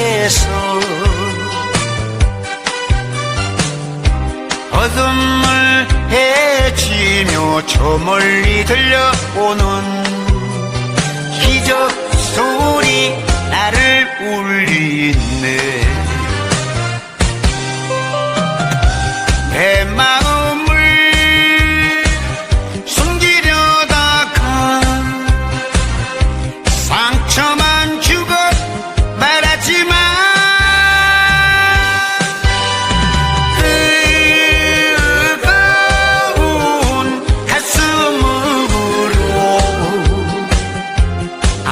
속에서 어둠을 헤치며 저 멀리 들려오는 기적 소리 나를 울리는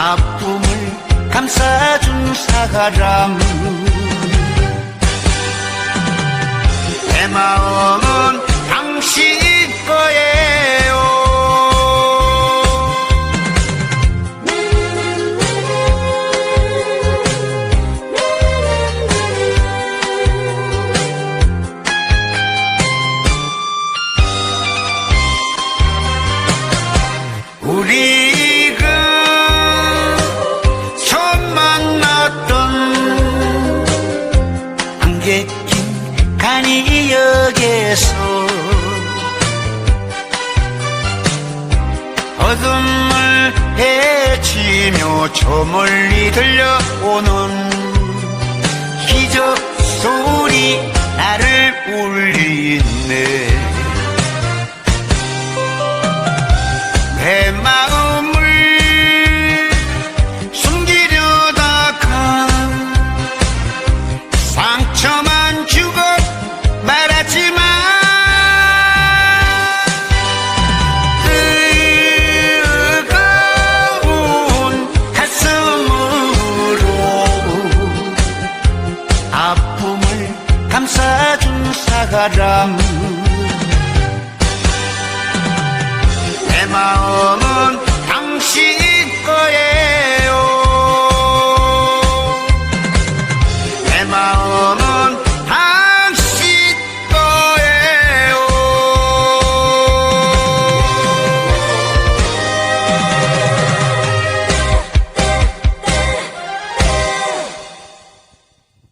아픔을 감싸준 사람 내 마음 낀 간이역에서 어둠을 헤치며 저 멀리 들려오는 기적 소리 나를 울리네 사람 내 마음은